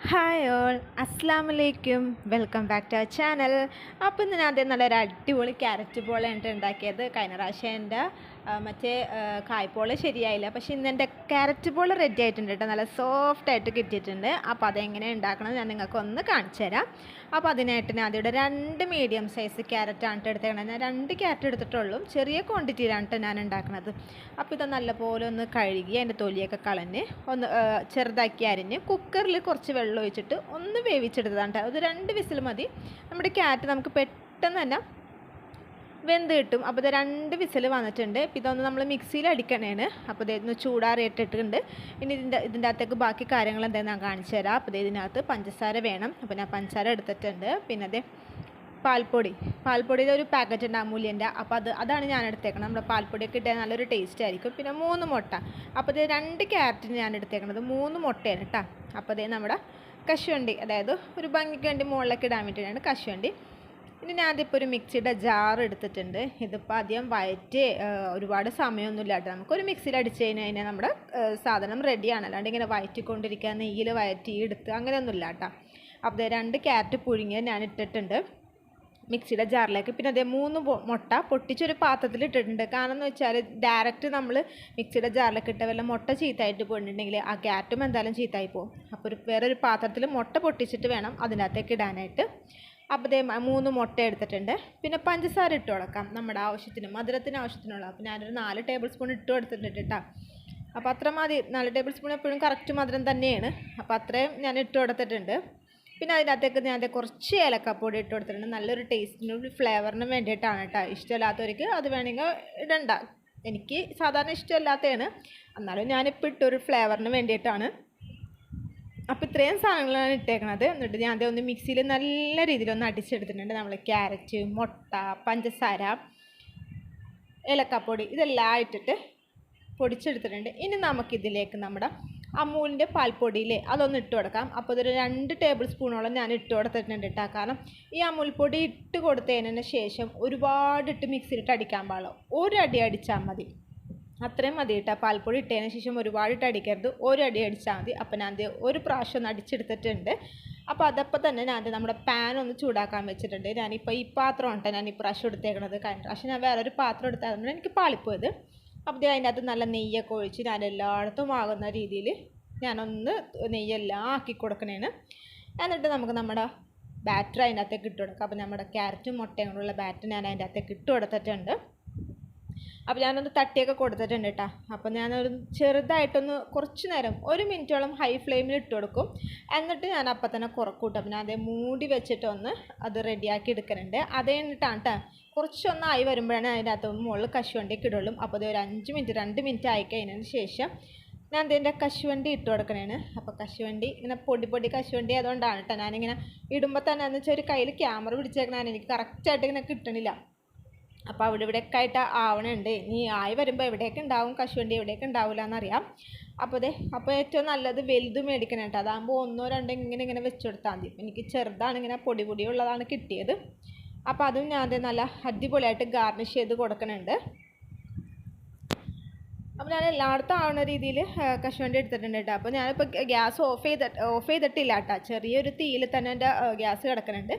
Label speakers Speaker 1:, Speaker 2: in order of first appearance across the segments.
Speaker 1: Hi all അസ്സാം വലൈക്കും welcome back to our channel അപ്പോൾ ഇന്ന് ഞാൻ ആദ്യം നല്ലൊരു അടിപൊളി ക്യാരറ്റ് പോളയാണ് ഉണ്ടാക്കിയത് കഴിഞ്ഞ പ്രാവശ്യം എന്റെ മറ്റേ കായ്പോൾ ശരിയായില്ല. പക്ഷെ ഇന്ന് എന്റെ ക്യാരറ്റ് പോൾ റെഡി ആയിട്ടുണ്ട് കേട്ടോ. നല്ല സോഫ്റ്റ് ആയിട്ട് കിട്ടിയിട്ടുണ്ട്. അപ്പോൾ അതെങ്ങനെ ഉണ്ടാക്കണം ഞാൻ നിങ്ങൾക്ക് ഒന്ന് കാണിച്ചു തരാം. അപ്പോൾ അതിനായിട്ട് ഞാൻ അതിവിടെ രണ്ട് മീഡിയം സൈസ് ക്യാരറ്റാണ് എടുത്തേക്കണത്. ഞാൻ രണ്ട് ക്യാരറ്റ് എടുത്തിട്ടുള്ളൂ. ചെറിയ ക്വാണ്ടിറ്റിയിലാണ് ഞാൻ ഉണ്ടാക്കുന്നത് അപ്പോൾ ഇത് നല്ലപോലെ ഒന്ന് കഴുകി അതിന്റെ തൊലിയൊക്കെ കളഞ്ഞ് ഒന്ന് ചെറുതാക്കി അരിഞ്ഞ് കുക്കറിൽ കുറച്ച് വെള്ളം ഒഴിച്ചിട്ട് ഒന്ന് വേവിച്ചെടുത്തതാണ് കേട്ടോ അത് രണ്ട് വിസിൽ മതി. നമ്മുടെ ക്യാരറ്റ് നമുക്ക് പെട്ടെന്ന് തന്നെ വെന്ത് കിട്ടും. അപ്പോൾ ഇത് രണ്ട് വിസിൽ വന്നിട്ടുണ്ട്. അപ്പോൾ ഇതൊന്ന് നമ്മൾ മിക്സിയിൽ അടിക്കണേണ്. അപ്പോൾ ഇതൊന്ന് ചൂടാറിയിട്ടിട്ടുണ്ട് ഇനി ഇതിന്റെ ഇതിന്റെ അകത്തേക്ക് ബാക്കി കാര്യങ്ങൾ എന്താണെന്ന് ഞാൻ കാണിച്ചു തരാം. അപ്പോൾ ഇതിനകത്ത് പഞ്ചസാര വേണം. അപ്പോൾ ഞാൻ പഞ്ചസാര എടുത്തിട്ടുണ്ട്. പിന്നെ അതേ പാൽപ്പൊടി. പാൽപ്പൊടിയുടെ ഒരു പാക്കറ്റ് ഉണ്ട് അമൂല്യന്റെ അപ്പോൾ അത് അതാണ് ഞാൻ എടുത്തേക്കുന്നത് നമ്മുടെ പാൽപ്പൊടിയൊക്കെ ഇട്ടാൽ നല്ലൊരു ടേസ്റ്റ് ആയിരിക്കും. പിന്നെ മൂന്ന് മുട്ട. അപ്പോൾ ഇത് രണ്ട് ക്യാരറ്റിന് ഞാൻ എടുത്തേക്കുന്നത് മൂന്ന് മുട്ടയാണ് കേട്ടോ അപ്പോൾ അതേ നമ്മുടെ കശുവണ്ടി. അതായത് ഒരു ഭംഗിക്ക് വേണ്ടി മുകളിലേക്ക് ഇടാൻ വേണ്ടിയിട്ടാണ് കശുവണ്ടി. ഇനി ഞാൻ ഇപ്പോൾ ഒരു മിക്സിയുടെ ജാർ എടുത്തിട്ടുണ്ട്. ഇതിപ്പോൾ ആദ്യം വയറ്റ് ഒരുപാട് സമയമൊന്നുമില്ല കേട്ടോ. നമുക്കൊരു മിക്സിയിൽ അടിച്ച് കഴിഞ്ഞ് കഴിഞ്ഞാൽ നമ്മുടെ സാധനം റെഡിയാണ് അല്ലാണ്ട് ഇങ്ങനെ വയറ്റിക്കൊണ്ടിരിക്കുക നെയ്യിൽ വയറ്റി എടുത്ത് അങ്ങനെയൊന്നുമില്ല കേട്ടോ. അപ്പോൾ രണ്ട് ക്യാരറ്റ് പുഴുങ്ങിയത് ഞാൻ ഇട്ടിട്ടുണ്ട് മിക്സിയുടെ ജാറിലേക്ക്. പിന്നെ അതേ മൂന്ന് മുട്ട പൊട്ടിച്ചൊരു പാത്രത്തിൽ ഇട്ടിട്ടുണ്ട്. കാരണം എന്ന് വെച്ചാൽ ഡയറക്റ്റ് നമ്മൾ മിക്സിയുടെ ജാറിലേക്ക് ഇട്ട വല്ല മുട്ട ചീത്തായിട്ട് പോയിട്ടുണ്ടെങ്കിൽ ആ ക്യാരറ്റും എന്തായാലും ചീത്തായി പോകും. അപ്പോൾ ഒരു വേറൊരു പാത്രത്തിൽ മുട്ട പൊട്ടിച്ചിട്ട് വേണം അതിനകത്തേക്ക് ഇടാനായിട്ട്. അപ്പോൾ ദേ മൂന്ന് മുട്ട എടുത്തിട്ടുണ്ട്. പിന്നെ പഞ്ചസാര ഇട്ട് കൊടുക്കാം നമ്മുടെ ആവശ്യത്തിന് മധുരത്തിന് ആവശ്യത്തിനുള്ള. അപ്പം ഞാനൊരു നാല് ടേബിൾ സ്പൂൺ ഇട്ട് കൊടുത്തിട്ടുണ്ട് കേട്ടോ അപ്പോൾ അത്ര മതി. നാല് ടേബിൾ സ്പൂൺ എപ്പോഴും കറക്റ്റ് മധുരം തന്നെയാണ്. അപ്പോൾ അത്രയും ഞാൻ ഇട്ട് കൊടുത്തിട്ടുണ്ട്. പിന്നെ അതിനകത്തേക്ക് ഞാൻ കുറച്ച് ഏലക്കപ്പൊടി ഇട്ട് കൊടുത്തിട്ടുണ്ട്. നല്ലൊരു ടേസ്റ്റിനും ഫ്ലേവറിനും വേണ്ടിയിട്ടാണ് കേട്ടോ ഇഷ്ടമില്ലാത്തവർക്ക് അത് വേണമെങ്കിൽ ഇടണ്ട. എനിക്ക് സാധാരണ ഇഷ്ടമില്ലാത്തതാണ് എന്നാലും ഞാനിപ്പോൾ ഇട്ടൊരു ഫ്ലേവറിന് വേണ്ടിയിട്ടാണ്. അപ്പോൾ ഇത്രയും സാധനങ്ങളാണ് ഇട്ടേക്കണത്. എന്നിട്ട് ഞാൻ അതേ ഒന്ന് മിക്സിയിൽ നല്ല രീതിയിൽ ഒന്ന് അടിച്ചെടുത്തിട്ടുണ്ട്. നമ്മൾ ക്യാരറ്റ് മുട്ട പഞ്ചസാര ഏലക്കപ്പൊടി ഇതെല്ലാം ഇട്ടിട്ട് പൊടിച്ചെടുത്തിട്ടുണ്ട്. ഇനി നമുക്കിതിലേക്ക് നമ്മുടെ അമൂലിന്റെ പാൽപ്പൊടിയില്ലേ അതൊന്ന് ഇട്ട് കൊടുക്കാം. അപ്പോൾ ഇതൊരു രണ്ട് ടേബിൾ സ്പൂണോളം ഞാൻ ഇട്ട് കൊടുത്തിട്ടുണ്ട് കേട്ടോ. കാരണം ഈ അമൂൽ പൊടി ഇട്ട് കൊടുത്തതിന് ശേഷം ഒരുപാട് ഇട്ട് മിക്സിയിലിട്ട് അടിക്കാൻ പാടില്ല. ഒരു അടി അടിച്ചാൽ മതി. അത്രയും മതി കേട്ടോ പാൽപ്പൊടി ഇട്ടതിന് ശേഷം ഒരുപാട് ഇട്ട് അടിക്കരുത്. ഒരു അടി അടിച്ചാൽ മതി. അപ്പോൾ ഞാൻ ഒരു പ്രാവശ്യം ഒന്ന് അടിച്ചെടുത്തിട്ടുണ്ട്. അപ്പോൾ അതപ്പോൾ തന്നെ ഞാൻ നമ്മുടെ പാൻ ഒന്ന് ചൂടാക്കാൻ വെച്ചിട്ടുണ്ട്. ഞാനിപ്പോൾ ഈ പാത്രം ഉണ്ട് ഞാൻ ഈ പ്രാവശ്യം എടുത്തേക്കണത്. കഴിഞ്ഞ പ്രാവശ്യം ഞാൻ വേറൊരു പാത്രം എടുത്തായിരുന്നു. എനിക്ക് പാളിപ്പോയത്. അപ്പോൾ അതിന്റെ അകത്ത് നല്ല നെയ്യൊക്കെ ഒഴിച്ച് ഞാൻ എല്ലായിടത്തും ആകുന്ന രീതിയിൽ ഞാനൊന്ന് നെയ്യെല്ലാം ആക്കി കൊടുക്കണേന് എന്നിട്ട് നമുക്ക് നമ്മുടെ ബാറ്റർ അതിന്റെ അകത്തേക്ക് ഇട്ട് കൊടുക്കാം. നമ്മുടെ ക്യാരറ്റും മുട്ടയും കൊണ്ടുള്ള ബാറ്റർ ഞാൻ അതിന്റെ അകത്തേക്ക് ഇട്ട് കൊടുത്തിട്ടുണ്ട്. അപ്പോൾ ഞാനൊന്ന് തട്ടിയൊക്കെ കൊടുത്തിട്ടുണ്ട് കേട്ടോ അപ്പോൾ ഞാനൊരു ചെറുതായിട്ടൊന്ന് കുറച്ച് നേരം ഒരു മിനിറ്റോളം ഹൈ ഫ്ലെയിമിൽ ഇട്ട് കൊടുക്കും. എന്നിട്ട് ഞാൻ അപ്പം തന്നെ കുറക്കൂട്ടും. പിന്നെ അതേ മൂടി വെച്ചിട്ടൊന്ന് അത് റെഡിയാക്കി എടുക്കുന്നുണ്ട് അത് കഴിഞ്ഞിട്ടാണ് കേട്ടോ കുറച്ചൊന്നായി വരുമ്പോഴാണ് അതിന്റെ അകത്ത് മുകളിൽ കശുവണ്ടിയൊക്കെ ഇടുള്ളൂ. അപ്പോൾ അത് ഒരു അഞ്ച് മിനിറ്റ് രണ്ട് മിനിറ്റ് ആയി കഴിഞ്ഞതിന് ശേഷം ഞാൻ അതിന്റെ കശുവണ്ടി ഇട്ട് കൊടുക്കണേണ്. അപ്പോൾ കശുവണ്ടി ഇങ്ങനെ പൊടി പൊടി കശുവണ്ടി അതുകൊണ്ടാണ് കേട്ടോ ഞാനിങ്ങനെ ഇടുമ്പോൾ തന്നെ എന്ന് വെച്ചാൽ ഒരു കയ്യിൽ ക്യാമറ പിടിച്ചേക്കണാണ് എനിക്ക് കറക്റ്റായിട്ട് ഇങ്ങനെ കിട്ടണില്ല. അപ്പോൾ അവിടെ ഇവിടെയൊക്കെ ആയിട്ട് ആവണുണ്ട്. ഇനി ആയി വരുമ്പോൾ എവിടെയൊക്കെ ഉണ്ടാവും? കശുവണ്ടി എവിടെയൊക്കെ ഉണ്ടാവില്ല എന്നറിയാം അപ്പോൾ അതെ അപ്പോൾ ഏറ്റവും നല്ലത് വലുത് മേടിക്കണം കേട്ടോ. അതാകുമ്പോൾ ഒന്നോ രണ്ടോ ഇങ്ങനെ ഇങ്ങനെ വെച്ച് കൊടുത്താൽ മതി. എനിക്ക് ചെറുതാണ് ഇങ്ങനെ പൊടി പൊടിയുള്ളതാണ് കിട്ടിയത്. അപ്പോൾ അതും ഞാൻ നല്ല അടിപൊളിയായിട്ട് ഗാർണിഷ് ചെയ്ത് കൊടുക്കണുണ്ട്. അപ്പോൾ ഞാൻ എല്ലായിടത്തും ആവുന്ന രീതിയിൽ കശുവണ്ടി എടുത്തിട്ടുണ്ട് കേട്ടോ അപ്പോൾ ഞാനിപ്പോൾ ഗ്യാസ് ഓഫ് ചെയ്തിട്ട് ഓഫ് ചെയ്തിട്ടില്ല കേട്ടോ ചെറിയൊരു തീയിൽ തന്നെ എന്റെ ഗ്യാസ് കിടക്കുന്നുണ്ട്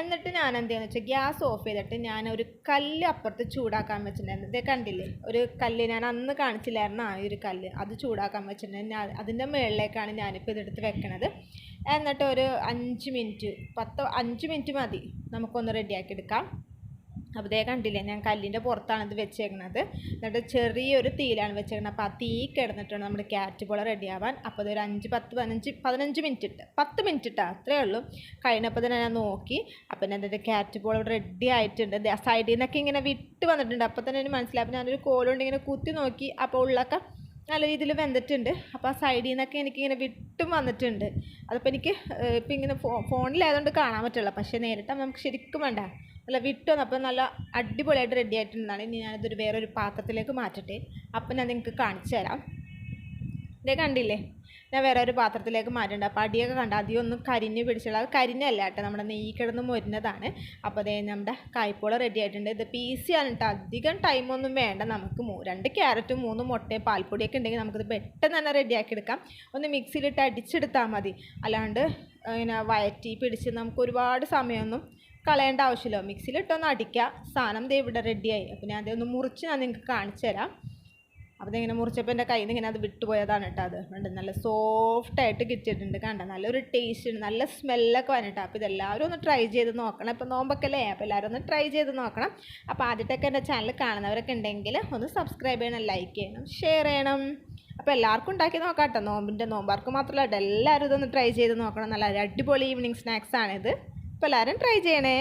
Speaker 1: എന്നിട്ട് ഞാൻ എന്ത് ചെയ്യുന്നത് വെച്ചാൽ ഗ്യാസ് ഓഫ് ചെയ്തിട്ട് ഞാൻ ഒരു കല്ല് അപ്പുറത്ത് ചൂടാക്കാൻ വെച്ചിട്ടുണ്ടായിരുന്നു. ഇതേ കണ്ടില്ലേ? ഒരു കല്ല് ഞാൻ അന്ന് കാണിച്ചില്ലായിരുന്നു. ആ ഒരു കല്ല്. അത് ചൂടാക്കാൻ വെച്ചിട്ടുണ്ടെങ്കിൽ ഞാൻ അതിന്റെ മുകളിലേക്കാണ് ഞാനിപ്പോൾ ഇതെടുത്ത് വെക്കണത്. എന്നിട്ട് ഒരു അഞ്ച് മിനിറ്റ് പത്ത് അഞ്ച് മിനിറ്റ് മതി. നമുക്കൊന്ന് റെഡിയാക്കി എടുക്കാം. അപ്പോൾ ഇതേ കണ്ടില്ലേ ഞാൻ കല്ലിന്റെ പുറത്താണ് ഇത് വെച്ചേക്കുന്നത് എന്നിട്ട് ചെറിയൊരു തീയിലാണ് വെച്ചേക്കുന്നത് അപ്പോൾ ആ തീ കിടന്നിട്ടുണ്ട് നമ്മുടെ ക്യാരറ്റ് റെഡി റെഡിയാവാൻ അപ്പോൾ ഇതൊരു അഞ്ച് പത്ത് പതിനഞ്ച് പതിനഞ്ച് മിനിറ്റ് ഇട്ട് പത്ത് മിനിറ്റ് ഇട്ടാ അത്രേ ഉള്ളൂ. കഴിഞ്ഞപ്പോൾ തന്നെ ഞാൻ നോക്കി. അപ്പോൾ ഞാൻ എന്റെ ക്യാരറ്റ് പോള റെഡി ആയിട്ടുണ്ട്. സൈഡിൽ നിന്നൊക്കെ ഇങ്ങനെ വിട്ട് വന്നിട്ടുണ്ട്. അപ്പോൾ തന്നെ എനിക്ക് മനസ്സിലായി അപ്പോൾ ഞാനൊരു കോലുകൊണ്ട് ഇങ്ങനെ കുത്തി നോക്കി. അപ്പോൾ ഉള്ളൊക്കെ നല്ല രീതിയിൽ വെന്തിട്ടുണ്ട്. അപ്പോൾ ആ സൈഡിൽ നിന്നൊക്കെ എനിക്കിങ്ങനെ വിട്ടും വന്നിട്ടുണ്ട്. അതിപ്പോൾ എനിക്ക് ഇപ്പം ഇങ്ങനെ ഫോ ഫോണിലായതുകൊണ്ട് കാണാൻ പറ്റുള്ളൂ. പക്ഷേ നേരിട്ട് നമുക്ക് ശരിക്കും വേണ്ട. നല്ല വിട്ടു അപ്പം നല്ല അടിപൊളിയായിട്ട് റെഡി ആയിട്ടുണ്ടെന്നാണ് ഇനി ഞാനിതൊരു വേറൊരു പാത്രത്തിലേക്ക് മാറ്റട്ടെ. അപ്പം ഞാൻ നിങ്ങൾക്ക് കാണിച്ചു തരാം. ഇതേ കണ്ടില്ലേ? ഞാൻ വേറെ ഒരു പാത്രത്തിലേക്ക് മാറ്റുന്നുണ്ട് അപ്പോൾ അടിയൊക്കെ കണ്ട അധികം ഒന്നും കരിഞ്ഞ് പിടിച്ചുള്ള അത് കരിഞ്ഞല്ല കേട്ടോ. നമ്മുടെ നെയ്യ് കിടന്ന് മൊരുന്നതാണ്. അപ്പോൾ അതേ നമ്മുടെ കായ്പോള റെഡി ആയിട്ടുണ്ട്. ഇത് പീസിയാണ് കേട്ടോ അധികം ടൈമൊന്നും വേണ്ട നമുക്ക് രണ്ട് ക്യാരറ്റും മൂന്ന് മുട്ടയും പാൽപ്പൊടിയൊക്കെ ഉണ്ടെങ്കിൽ നമുക്കിത് പെട്ടെന്ന് തന്നെ റെഡിയാക്കി എടുക്കാം. ഒന്ന് മിക്സിയിലിട്ട് അടിച്ചെടുത്താൽ മതി. അല്ലാണ്ട് ഇങ്ങനെ വയറ്റി പിടിച്ച് നമുക്ക് ഒരുപാട് സമയമൊന്നും കളയേണ്ട ആവശ്യമില്ല. മിക്സിയിൽ ഇട്ടൊന്ന് അടിക്കുക. സാധനം ദേ ഇവിടെ റെഡിയായി അപ്പോൾ ഞാൻ അതൊന്ന് മുറിച്ച് ഞാൻ നിങ്ങൾക്ക് കാണിച്ചു തരാം. അപ്പോൾ ഇങ്ങനെ മുറിച്ചപ്പോൾ എന്റെ കയ്യിൽ നിന്ന് ഇങ്ങനെ അത് വിട്ടുപോയതാണ് കേട്ടോ അത്. കണ്ട്? നല്ല സോഫ്റ്റായിട്ട് കിട്ടിയിട്ടുണ്ട് കണ്ട? നല്ലൊരു ടേസ്റ്റ് ഉണ്ട്. നല്ല സ്മെല്ലൊക്കെ വന്നിട്ടാ. അപ്പോൾ ഇതെല്ലാവരും ഒന്ന് ട്രൈ ചെയ്ത് നോക്കണം. ഇപ്പോൾ നോമ്പൊക്കെ അല്ലേ അപ്പോൾ എല്ലാവരും ഒന്ന് ട്രൈ ചെയ്ത് നോക്കണം. അപ്പോൾ ആദ്യത്തെയൊക്കെ എന്റെ ചാനൽ കാണുന്നവരൊക്കെ ഉണ്ടെങ്കിൽ ഒന്ന് സബ്സ്ക്രൈബ് ചെയ്യണം ലൈക്ക് ചെയ്യണം ഷെയർ ചെയ്യണം. അപ്പോൾ എല്ലാവർക്കും ഉണ്ടാക്കി നോക്കാം കേട്ടോ. നോമ്പിന്റെ നോമ്പാർക്ക് മാത്രമല്ല എല്ലാവരും ഇതൊന്ന് ട്രൈ ചെയ്ത് നോക്കണം. നല്ല അടിപൊളി ഈവനിങ് സ്നാക്സ് ആണിത്. അപ്പോൾ എല്ലാവരും ട്രൈ ചെയ്യണേ.